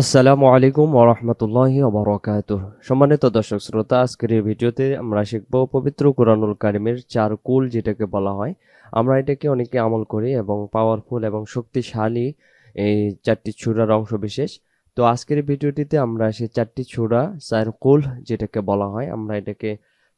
আসসালামু আলাইকুম ওরহমতুল্লাহি ওবরাকাত সম্মানিত দর্শক শ্রোতা, আজকের এই ভিডিওতে আমরা শিখব পবিত্র কোরআনুল কারিমের চার কুল যেটাকে বলা হয়। আমরা এটাকে অনেকে আমল করি এবং পাওয়ারফুল এবং শক্তিশালী এই চারটি ছুরার অংশ বিশেষ। তো আজকের ভিডিওটিতে আমরা সেই চারটি ছুরা, চার কুল যেটাকে বলা হয়, আমরা এটাকে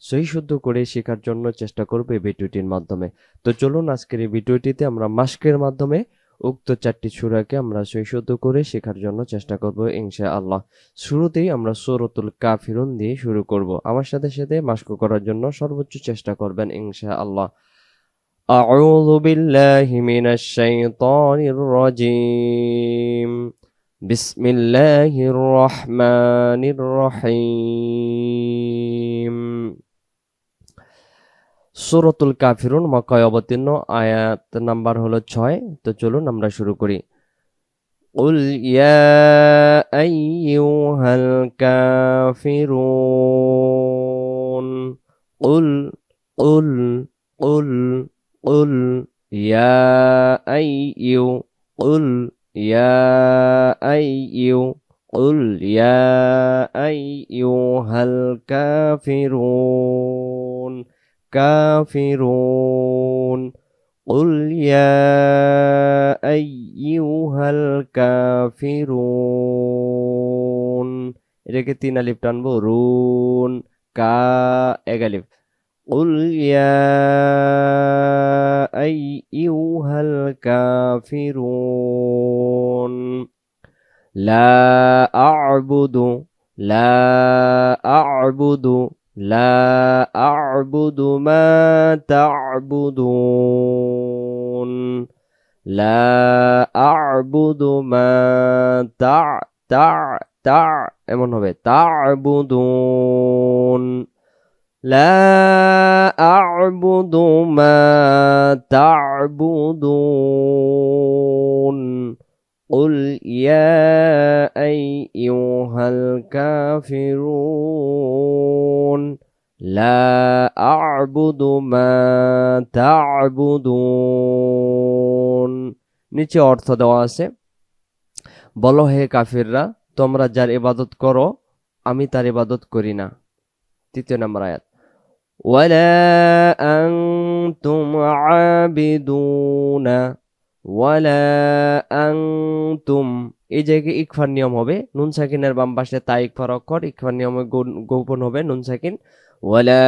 সহি শুদ্ধ করে শেখার জন্য চেষ্টা করব এই ভিডিওটির মাধ্যমে। তো চলুন আজকের এই ভিডিওটিতে আমরা মাস্কের মাধ্যমে উক্ত চারটি সূরাকে আমরা সৈশুদ্ধ করে শেখার জন্য চেষ্টা করব ইনশা আল্লাহ শুরুতেই আমরা সূরাতুল কাফিরুন দিয়ে শুরু করব আমার সাথে সাথে মাস্ক করার জন্য সর্বোচ্চ চেষ্টা করবেন ইনশা আল্লাহ أعوذ بالله من الشيطان الرجيم بسم الله الرحمن الرحيم সুরতুল কাফিরুন মক্কায় অবতীর্ণ আয়াত নাম্বার হলো ছয় তো চলুন আমরা শুরু করি قل يا أيها الكافرون قل قل قل قل يا أيها قل يا أيها قل يا أيها الكافرون كافرون قل يا أيها الكافرون এটাকে তিন আলিফ টানবো রুন কা এক আলিফ قل يا أيها الكافرون لا أعبد لا أعبد لا أعبد ما تعبدون لا أعبد ما تع تع تع এমন হবে تعبدون لا أعبد ما تعبدون قل يا أيها الكافرون لا أعبد ما تعبدون নিচে অর্থ দেওয়া আছে বলো হে কাফিররা তোমরা যার ইবাদত করো আমি তার ইবাদত করি না তৃতীয় নম্বর আয়াত ولا أنتم عابدون ওয়ালা আনতুম, এই জায়গায় ইকফার নিয়ম হবে? নুন সাকিনের বাম পাশে তা ইকফার অক্ষর, ইকফার নিয়মে গোপন হবে নুন সাকিন। ওয়ালা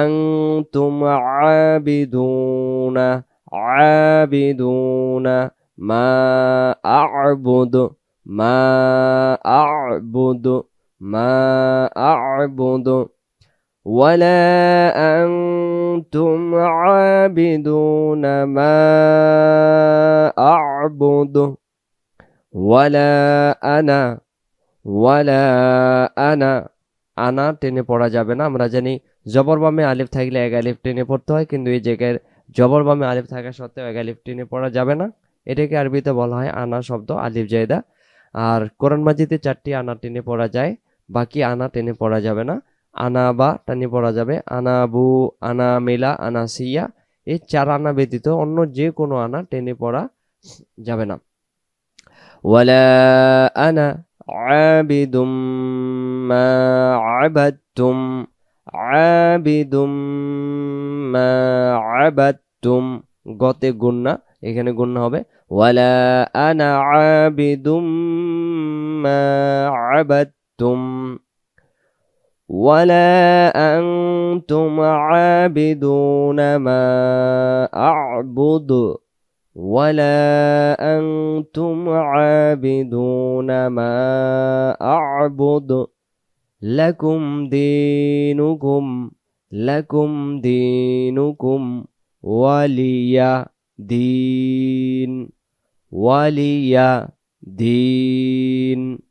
আনতুম আবিদুনা আবিদুনা মা আ'বুদু মা আ'বুদু মা আ'বুদু। ولا أنتم عابدون ما أعبد ولا أنا ولا أنا আনা টেনে পড়া যাবে না আমরা জানি জবর বামে আলিফ থাকলে এক আলিফ টেনে পড়তে হয় কিন্তু এই জায়গায় জবর বামে আলিফ থাকা সত্ত্বেও এক আলিফ টেনে পড়া যাবে না এটাকে আরবিতে বলা হয় আনা শব্দ আলিফ জায়দা আর কোরআন মাজিদে চারটি আনা টেনে পড়া যায় বাকি আনা টেনে পড়া যাবে না আনা বা টানি পড়া যাবে। আনা বু আনা মেলা আনা সিয়া এই চার আনা ব্যতীত অন্য যে কোনো আনা টেনে পড়া যাবে না। ওয়ালা আনা আবিদুম মা আবাদতুম, আবিদুম মা আবাদতুম। গতে গুন্না এখানে গুন্না হবে। ওয়ালা আনা আবিদুম মা আবাদতুম। ولا أنتم عابدون ما أعبد ولا أنتم عابدون ما أعبد لكم دينكم لكم دينكم ولي دين ولي دين.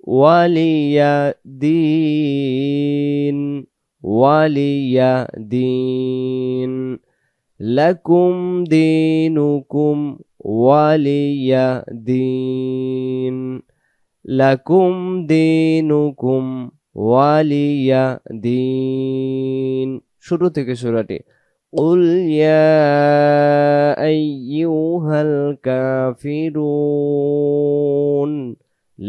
ولي دين ولي دين لكم دينكم ولي دين لكم دينكم ওয়ালিয়া দিন শুরু থেকে সূরাটি قل يا أيها الكافرون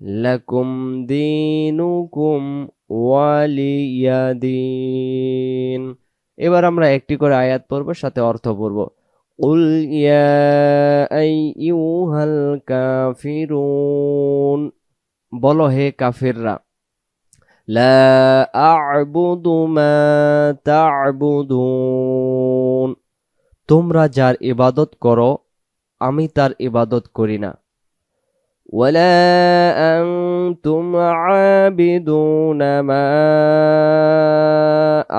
لكم دينكم ولي دين এবার আমরা একটি করে আয়াত পড়ব সাথে অর্থ পড়ব قل يا أيها الكافرون বলো হে কাফিররা لا أعبد ما تعبدون তোমরা যার ইবাদত করো আমি তার ইবাদত করি না ولا أنتم عابدون ما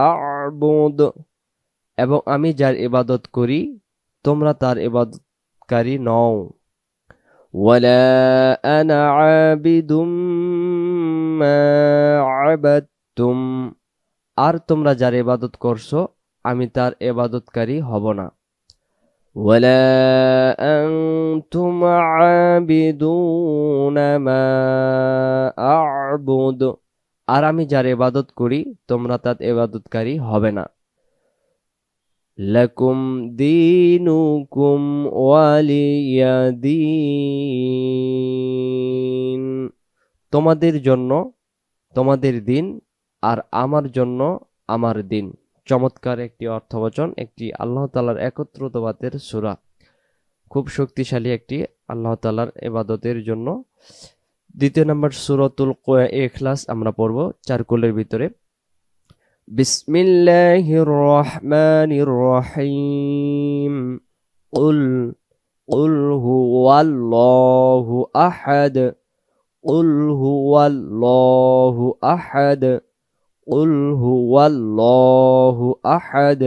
أعبد এবং আমি যার ইবাদত করি তোমরা তার ইবাদতকারী নও ولا أنا عابد ما عبدتم আর তোমরা যার ইবাদত করছো আমি তার ইবাদতকারী হব না ولا أنتم عابدون ما أعبد আর আমি যার ইবাদত করি তোমরা তার ইবাদতকারী হবে না লাকুম দিনুকুম ওয়ালিয়া দিন তোমাদের জন্য তোমাদের দিন আর আমার জন্য আমার দিন চমৎকার একটি অর্থবচন একটি আল্লাহ তালার একত্রতবাদের সুরা খুব শক্তিশালী একটি আল্লাহ তালার এবাদতের জন্য দ্বিতীয় নম্বর সুরতুল এখলাস আমরা পড়ব চার কোলের ভিতরে বিসমিল্লাহির রহমানির রহিম কুল قل هو الله أحد قل هو الله أحد قل هو الله أحد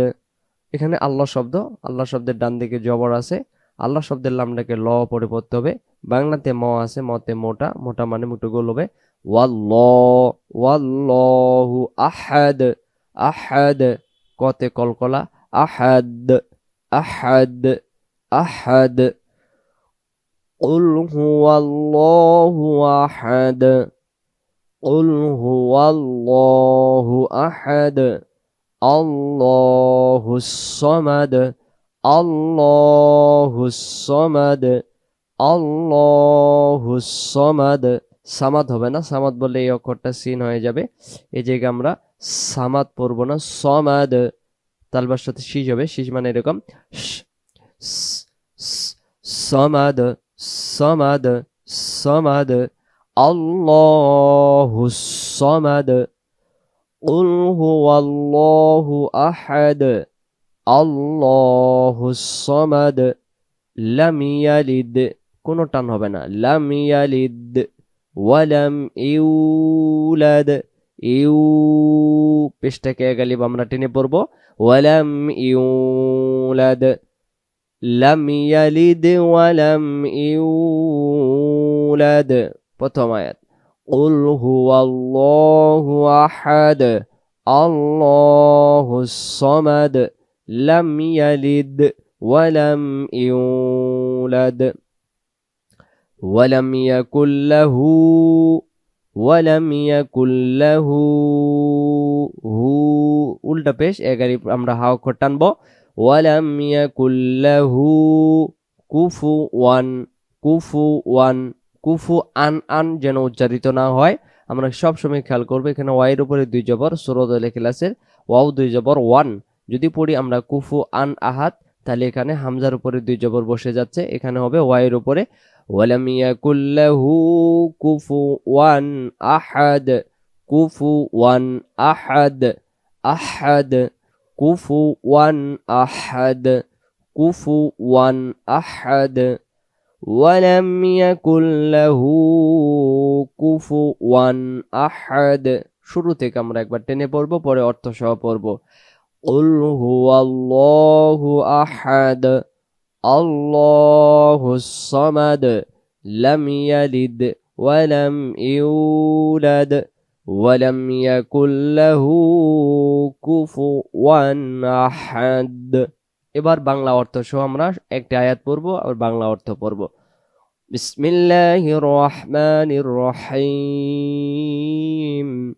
এখানে আল্লাহ শব্দ আল্লাহ শব্দের ডান দিকে জবর আছে আল্লাহ শব্দের লামটাকে ল পরে পড়তে হবে বাংলাতে ম আছে মতে মোটা মোটা মানে মুটো গোল হবে ওয়াল্লাহ ওয়াল্লাহু আহাদ আহাদ কতে কলকলা আহাদ আহাদ আহাদ قل هو الله أحد قل هو الله أحد الله الصمد الله الصمد الله الصمد সামাদ হবে না সামাদ বললে এই অক্ষরটা সিন হয়ে যাবে এই জায়গায় আমরা সামাদ পড়ব না সমাদ তালবার সাথে শীষ হবে শীষ মানে এরকম সমাদ সমাদ সমাদ আল্লাহু সমাদ قل هو الله أحد الله الصمد لم يلد কোনো টান হবে না লাম ইয়ালিদ ওয়ালাম ইউলাদ ইউ পেশটাকে গালিব আমরা টেনে পড়ব ওয়ালাম ইউলাদ লাম ইয়ালিদ ওয়ালাম ইউলাদ প্রথম আয়াত কুল হুয়াল্লাহু আহাদ আল্লাহুস সামাদ লাম ইয়ালিদ ওয়ালাম ইউলাদ ওয়ালাম ইয়াকুল লাহু ওয়ালাম ইয়াকুল লাহু হু উল্টা পেশ এগারি আমরা হাওয়া অক্ষর টানবো ওয়ালাম ইয়াকুল লাহু কুফুওয়ান কুফুওয়ান কুফু আন আন যেন উচ্চারিত না হয়, আমরা সব সময় খেয়াল করব, এখানে ওয়াইয়ের উপরে দুই জবর সুরদ ক্লাসের ওয়াও দুই জবর, ওয়ান। যদি পড়ি আমরা কুফু আন আহাত তাহলে এখানে হামজার উপরে দুই জবর বসে যাচ্ছে, এখানে হবে ওয়াইয়ের উপরে কুফু ওয়ান আহাদ ওয়ান আহাদ আহাদ, কুফু ওয়ান আহাদ, কুফু ওয়ান আহাদ। ولم يكن له كفوا أحد শুরু থেকে আমরা একবার টেনে পড়বো পরে অর্থ সহ পড়বো قل هو الله أحد الله الصمد لم يلد ولم يولد ولم يكن له كفوا أحد এবার বাংলা অর্থ সহ আমরা একটি আয়াত পড়ব আর বাংলা অর্থ পড়ব। বিসমিল্লাহি রহমানির রহিম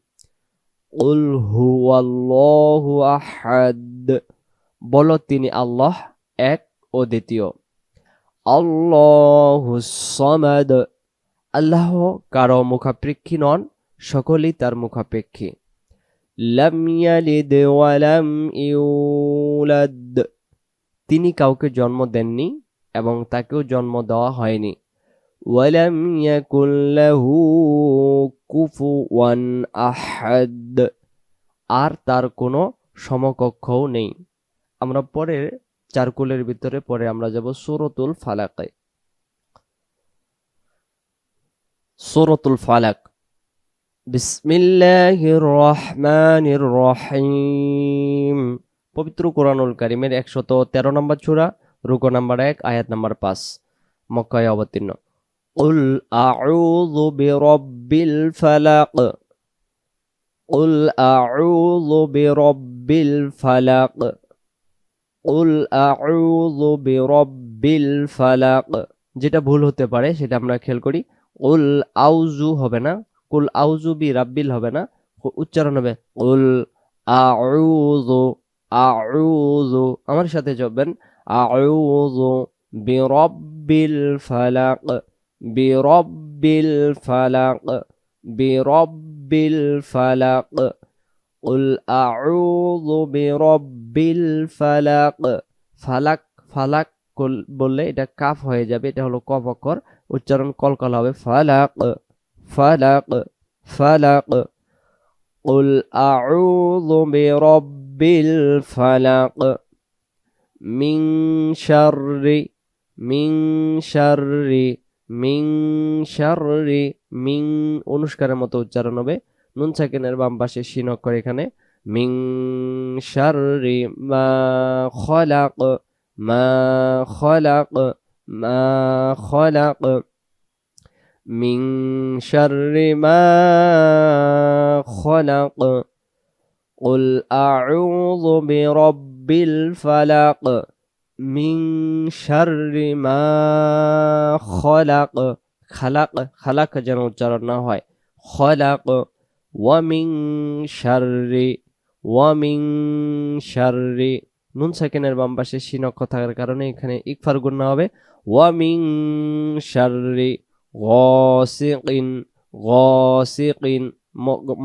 উল হুয়াল্লাহু আহাদ। বলো তিনি আল্লাহ এক ও দ্বিতীয়। আল্লাহু সামাদ। আল্লাহ কারও মুখাপেক্ষী নন, সকলেই তার মুখাপেক্ষী। লাম ইয়ালিদ ওয়া লাম ইউলাদ। তিনি কাউকে জন্ম দেননি এবং তাকেও জন্ম দেওয়া হয়নি। আর তার কোনো সমকক্ষও নেই। আমরা পরে চারকুলের ভিতরে, পরে আমরা যাব সুরতুল ফালাকে। সুরতুল ফালাক। বিসমিল্লাহির রহমানির রহিম। পবিত্র কোরআনুল কারিমের একশত তেরো নম্বর চূড়া রুকো নাম্বার এক আয়াত নাম্বার পাঁচ মক্কায় অবতীর্ণ قل أعوذ برب الفلق قل أعوذ برب الفلق قل أعوذ برب الفلق যেটা ভুল হতে পারে সেটা আমরা খেয়াল করি উল আউজু হবে না কুল আউজু বি রাব্বিল হবে না উচ্চারণ হবে উল আউযু আউযু আমার সাথে জপবেন আউযু বিরাব্বিল ফালাক বিরাব্বিল ফালাক বিরাব্বিল ফালাক قل أعوذ برب الفلق ফালাক ফালাক কল- বললে এটা কাফ হয়ে যাবে এটা হলো কফ অক্ষর উচ্চারণ কলকল হবে ফালাক ফালাক ফালাক قل أعوذ برب الفلق من شر من شر من شر মিং অনুষ্কারের মতো উচ্চারণ হবে নুন সাকিনের বাম পাশে শিন অক্ষর এখানে মিং শাররি মা খলাক মা খলাক মা খলাক মিং শাররি মা খলাক قل أعوذ برب الفلق من شر ما خلق خلق خلق যেন উচ্চারণ না হয় خلق ومن شر ومن شر নুন সাকিনের বাম পাশে শিন অক্ষর থাকার কারণে এখানে ইকফার গুণা হবে ওয়ামিং শাররি গসিকিন গসিকিন ম-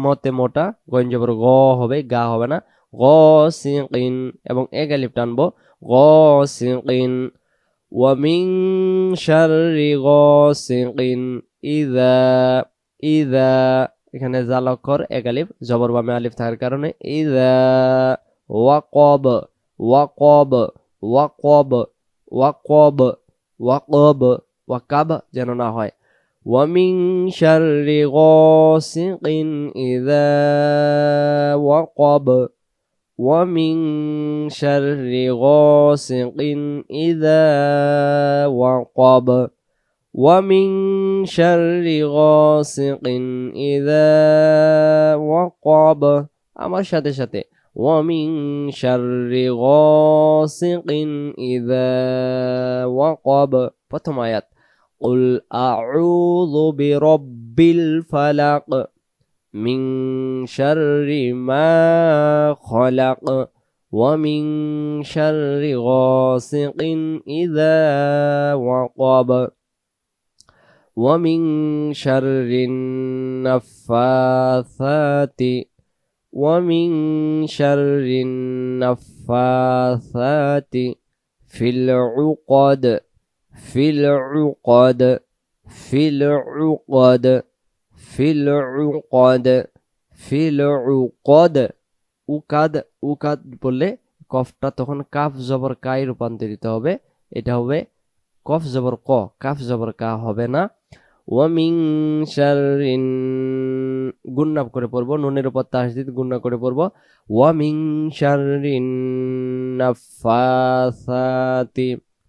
মতে মোটা গঞ্জবর গ হবে, গা হবে না। গ গসিকিন এবং এক আলিফ টানবো। গ গসিকিন ওয়ামিং শাররি গসিকিন ইদা ইদা। এখানে জাল অক্ষর এক আলিফ জবর বামে আলিফ থাকার কারণে ইদা। ওয়াকব ওয়াকব ওয়াকব ওয়াকব ওয়াকব ওয়াকাব যেন না হয়। ومن شر غاسق إذا وقب ومن شر غاسق إذا وقب ومن شر غاسق إذا وقب আমার সাথে সাথে ومن شر غاسق إذا وقب প্রথম আয়াত قل أعوذ برب الفلق من شر ما خلق ومن شر غاسق إذا وقب ومن شر النفاثات ومن شر النفاثات في العقد ফিল উকদ ফিল উকদ ফিল উকদ ফিল উকদ। উকাদ উকাদ বললে কফটা তখন কাফ জবর কায় রূপান্তরিত হবে। এটা হবে কফ জবর ক, কাফ জবর কা হবে না। ওয়ামিং শারিন গুন্না করে পড়ব, নুনের উপর তাসদিদ গুন্না করে পড়ব। ওয়ামিং শারিন নাফাসাতি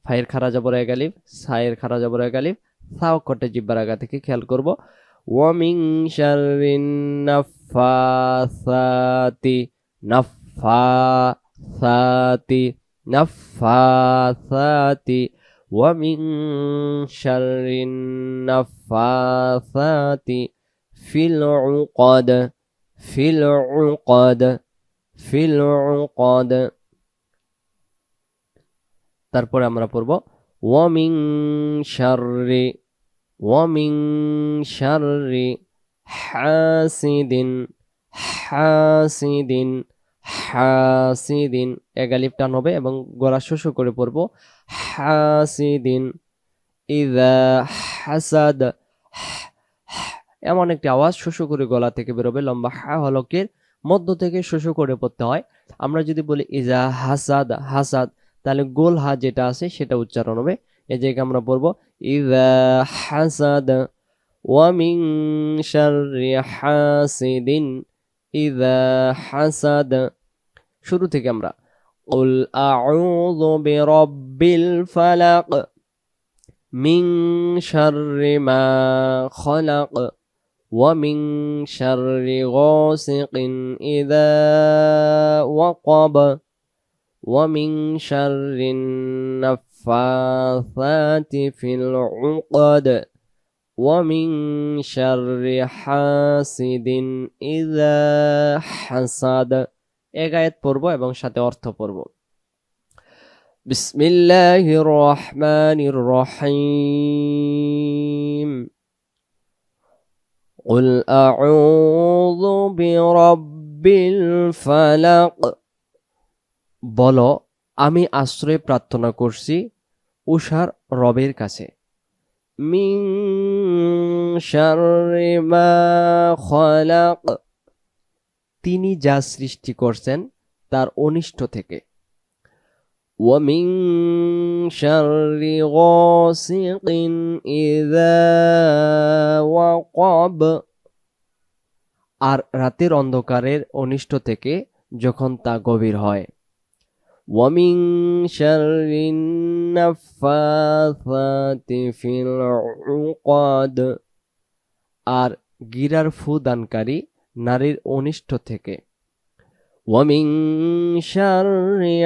ফাইয়ের খারা জবরায় গালিব সায়ের খারা জবরায় গালিব সাও কটে জিব্বার আগা থেকে খেয়াল করব। ওয়ামিং শারিন নাফাসাতি নাফাসাতি নাফাসাতি। ওয়ামিং শারিন নাফাসাতি, ফিল উকাদ ফিল উকাদ ফিল উকাদ। তারপরে আমরা পড়ব, ওয়ামিং শাররি ওয়ামিং শাররি হাসিদিন হাসিদিন হাসিদিন। এগালিপ টান হবে এবং গলা শস্য করে পড়ব, হাসিদিন ইদা হাসাদ। এমন একটি আওয়াজ শস্য করে গলা থেকে বেরোবে, লম্বা হা হলকের মধ্য থেকে শস্য করে পড়তে হয়। আমরা যদি বলি ইজা হাসাদ হাসাদ। তাহলে গোল হা যেটা আছে সেটা উচ্চারণ হবে এই জায়গায় আমরা বলবো ইদা হাসাদ ওয়ামিং শাররি হাসিদিন ইদা হাসাদ শুরু থেকে আমরা قل أعوذ برب الفلق من شر ما خلق ومن شر غاسق إذا وقب ومن شر النفاثات في العقد ومن شر حاسد إذا حسد এক আয়াত পড়ব এবং সাথে অর্থ পড়ব বিসমিল্লাহির রহমানির রহিম قل أعوذ برب الفلق বলো আমি আশ্রয় প্রার্থনা করছি উষার রবের কাছে মিন শাররি মা খলাক তিনি যা সৃষ্টি করছেন তার অনিষ্ট থেকে ومن شر غاسق إذا وقب আর রাতের অন্ধকারের অনিষ্ট থেকে যখন তা গভীর হয় ومن شر النفاثات في العقد আর গিরার ফু দানকারী নারীর অনিষ্ট থেকে ومن شر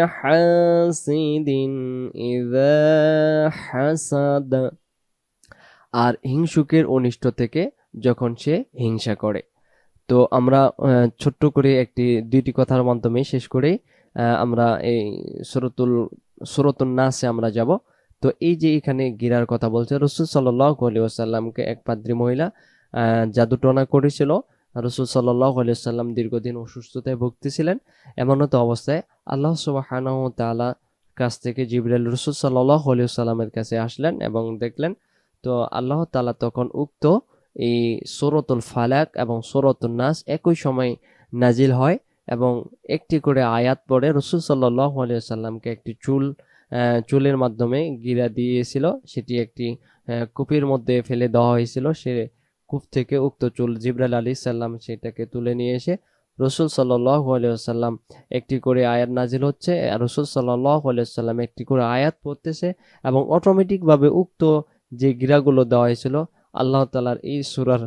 حاسد إذا حسد আর হিংসুকের অনিষ্ট থেকে যখন সে হিংসা করে তো আমরা আহ, ছোট্ট করে একটি দুইটি কথার মাধ্যমে শেষ করে আহ, আমরা এই সুরতুল সুরতুল নাসে আমরা যাব। তো এই যে এখানে গিরার কথা বলছে, রসুল সাল্লাহ আলী এক পাদ্রী মহিলা জাদুটনা করেছিল। রসুল সাল্লাহ সাল্লাম দীর্ঘদিন অসুস্থতায় ভুগতেছিলেন। এমনত অবস্থায় আল্লাহ সুবাহানাহ তালা কাছ থেকে জিবরাইল রসুল সাল্লাহ সাল্লামের কাছে আসলেন এবং দেখলেন, তো আল্লাহ তালা তখন উক্ত এই সোরতুল ফালাক এবং সোরতুল নাস একই সময় নাজিল হয়। এবং একটি করে আয়াত পড়ে রসুল সাল্লাহ সাল্লামকে একটি চুল চুলের মাধ্যমে গিরা দিয়েছিল। সেটি একটি কূপের মধ্যে ফেলে দেওয়া হয়েছিল। সে কূপ থেকে উক্ত চুল জিব্রাইল আলী সাল্লাম সেটাকে তুলে নিয়ে এসে রসুল সাল্লাহ সাল্লাম একটি করে আয়াত নাজিল হচ্ছে। রসুল সাল্লাহ সাল্লাম একটি করে আয়াত পড়তেছে এবং অটোমেটিকভাবে উক্ত যে গিরাগুলো দেওয়া হয়েছিল, আল্লাহ তালার এই সুরার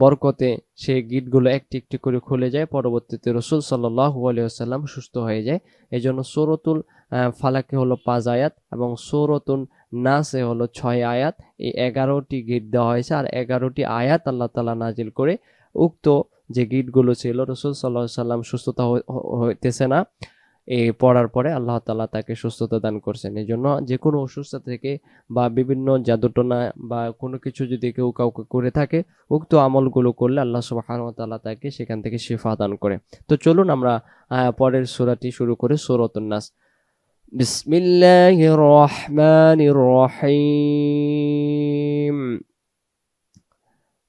বরকতে সেই গিটগুলো একটি একটি করে খুলে যায়। পরবর্তীতে রসুল সাল্লাহ সাল্লাম সুস্থ হয়ে যায়। এই জন্য সৌরতুল ফালাকে হলো পাঁচ আয়াত এবং সৌরতুল নাসে হলো ছয় আয়াত। এই এগারোটি গিট দেওয়া হয়েছে আর এগারোটি আয়াত আল্লাহ তালা নাজিল করে উক্ত যে গিটগুলো ছিল, রসুল সাল্লাহ সাল্লাম সুস্থতা হইতেছে না। এই পড়ার পরে আল্লাহ তালা তাকে সুস্থতা দান করছেন এই জন্য যে কোনো অসুস্থতা থেকে বা বিভিন্ন জাদুটনা বা কোনো কিছু যদি কেউ কাউকে করে থাকে উক্ত আমলগুলো করলে আল্লাহ সুবাহান তাল্লাহ তাকে সেখান থেকে শিফা দান করে তো চলুন আমরা আহ, পরের সুরাটি শুরু করে সুরতুন নাস بسم الله الرحمن الرحيم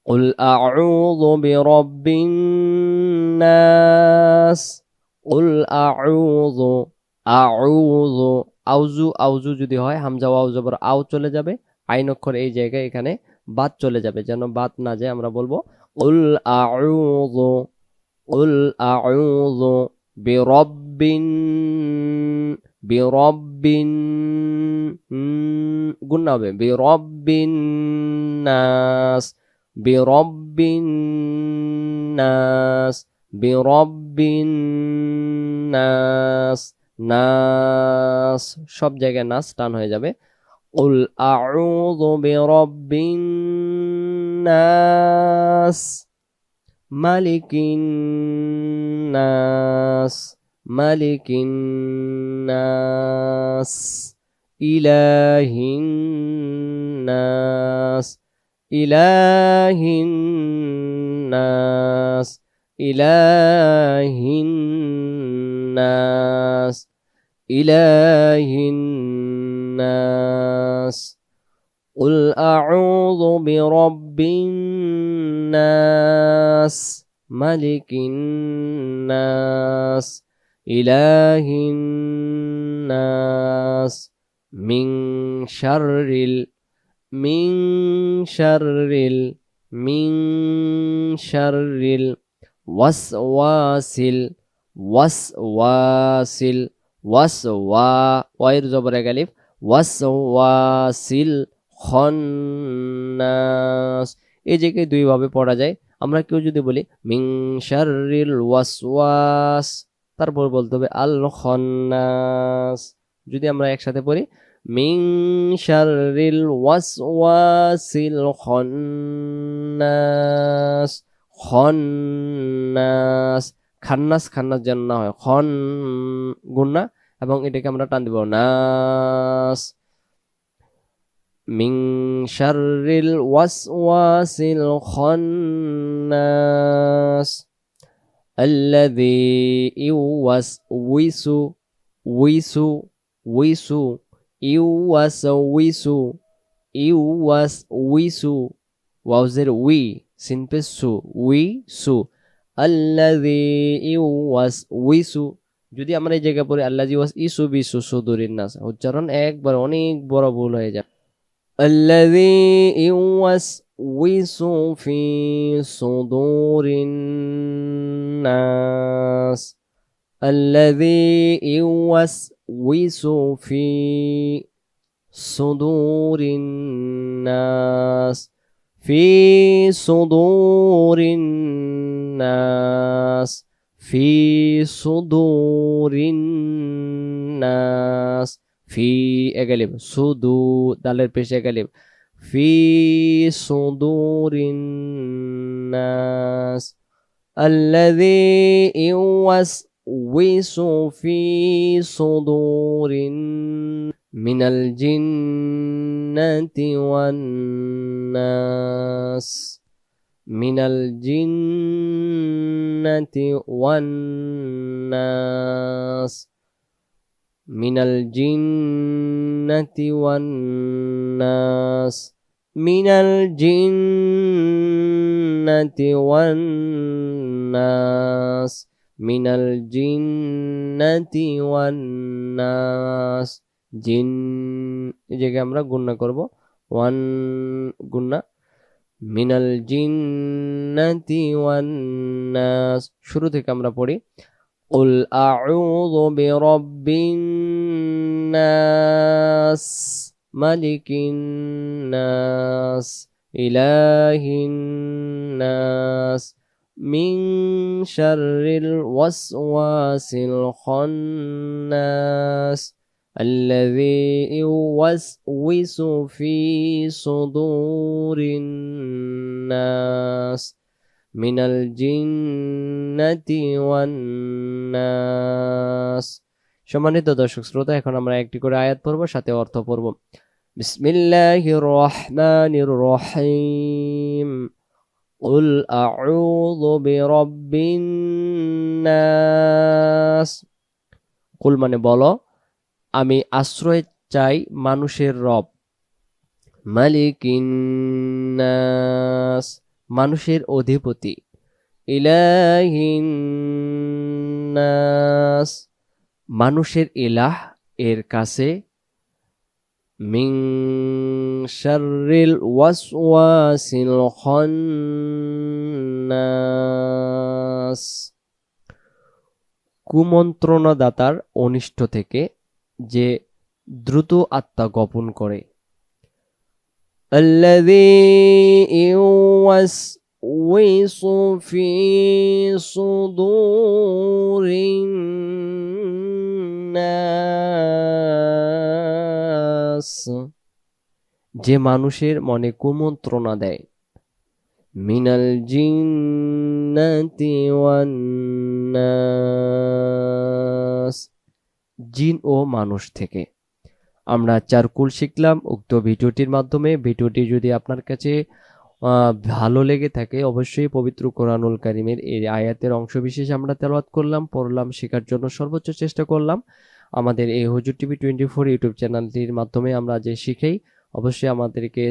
قل أعوذ برب الناس উল আউজু আউজু আউজু আউজু যদি হয়, হামজা ওয়াউ জবর আউ চলে যাবে। আইন অক্ষর এই জায়গায় এখানে বাদ চলে যাবে, যেন বাদ না যায় আমরা বলব। উল আউজু উল আউজু বিরব্বিন বিরব্বিন গুণ হবে। বিরব্বিন নাস বিরব্বিন নাস। বিরব্বিন নাস নাস সব জায়গায় নাস টান হয়ে যাবে قل أعوذ برب الناس ملك الناس ملك الناس إله الناس إله الناس إله الناس إله الناس قل أعوذ برب الناس ملك الناس إله الناس من شر ال من شر ال من شر ওয়াসওয়াসিল ওয়াসওয়াসিল, ওয়াসওয়া ওয়াইর জবরে গালিব ওয়াসওয়াসিল খন্নাস। এই যে কে দুইভাবে পড়া যায়, আমরা কেউ যদি বলি মিং শাররিল ওয়াসওয়াস, তারপর বলতে হবে আল খন্নাস। যদি আমরা একসাথে পড়ি, মিং শাররিল ওয়াসওয়াসিল খন্নাস। খন্নাস খান্নাস খান্নাস যেন না হয় খন গুন্না এবং এটাকে আমরা টান দিব নাস মিং শাররিল ওয়াসওয়াসিল খন্নাস الذي يوسوس ويسو ويسو يوسوس يوسوس واوزر وي সিনপে সু উই সু আল্লাজি ইউ ওয়াস উই সু যদি আমরা এই জায়গায় পড়ি আল্লাজি ওয়াস ইসু বিসু সুদুরিন নাস উচ্চারণ একবার অনেক বড় ভুল হয়ে যায় আল্লাজি ইউ ওয়াস উইসু ফি সুদুরিন নাস আল্লাজি ইউ ওয়াস উইসু ফি সুদুরিন নাস في صدور الناس في صدور الناس في اغلب صدور دالر بيش اغلب في صدور الناس الذي يوسوس في صدور الناس. من الجنة والناس. من الجنة والناس. من الجنة والناس. من الجنة والناس. من الجنة والناس. জিন এই জায়গায় আমরা গুণনা করব ওয়ান গুণনা মিনাল জিন্নাতি ওয়ান নাস শুরু থেকে আমরা পড়ি قل أعوذ برب الناس ملك الناس إله الناس من شر الوسواس الخناس الذي يوسوس في صدور الناس من الجنة والناس সম্মানিত দর্শক শ্রোতা এখন আমরা একটি করে আয়াত পড়ব সাথে অর্থ পড়ব বিসমিল্লাহির রহমানির রহিম قل أعوذ برب الناس কুল মানে বলো আমি আশ্রয় চাই মানুষের রব। মালিকিন্নাস মানুষের অধিপতি। ইলাহিন্নাস মানুষের ইলাহ এর কাছে। মিং শাররিল ওয়াসওয়াসিল খান্নাস। কুমন্ত্রণাদাতার অনিষ্ট থেকে যে দ্রুত আত্মা গোপন করে। যে মানুষের মনে কুমন্ত্রণা দেয়। মিনাল জিন্নাতি ওয়ান্নাস। জিন ও মানুষ থেকে। আমরা চারকুল শিখলাম উক্ত ভিডিওটির মাধ্যমে। ভিডিওটি যদি আপনার কাছে ভালো লেগে থাকে, অবশ্যই পবিত্র কোরআনুল কারিমের এই আয়াতের অংশবিশেষ আমরা তেলাওয়াত করলাম, পড়লাম, শেখার জন্য সর্বোচ্চ চেষ্টা করলাম। আমাদের এই হুজুর টিভি টোয়েন্টি ফোর ইউটিউব চ্যানেলটির মাধ্যমে আমরা যে শিখেই, অবশ্যই আমাদেরকে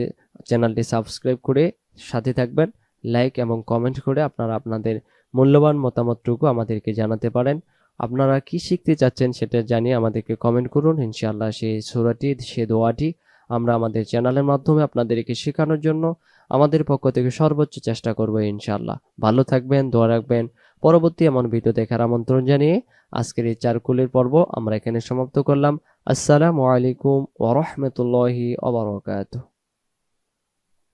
চ্যানেলটি সাবস্ক্রাইব করে সাথে থাকবেন। লাইক এবং কমেন্ট করে আপনারা আপনাদের মূল্যবান মতামতটুকু আমাদেরকে জানাতে পারেন। আপনারা কি শিখতে চাচ্ছেন সেটা জানিয়ে আমাদেরকে কমেন্ট করুন। ইনশাআল্লাহ সেই সুরাটি সে দোয়াটি আমরা আমাদের চ্যানেলের মাধ্যমে আপনাদেরকে শেখানোর জন্য আমাদের পক্ষ থেকে সর্বোচ্চ চেষ্টা করব ইনশাআল্লাহ। ভালো থাকবেন, দোয়া রাখবেন। পরবর্তী এমন ভিডিও দেখার আমন্ত্রণ জানিয়ে আজকের এই চারকুলের পর্ব আমরা এখানে সমাপ্ত করলাম। আসসালামু আলাইকুম ওরহমতুল্লাহি ওবরাকাতুহ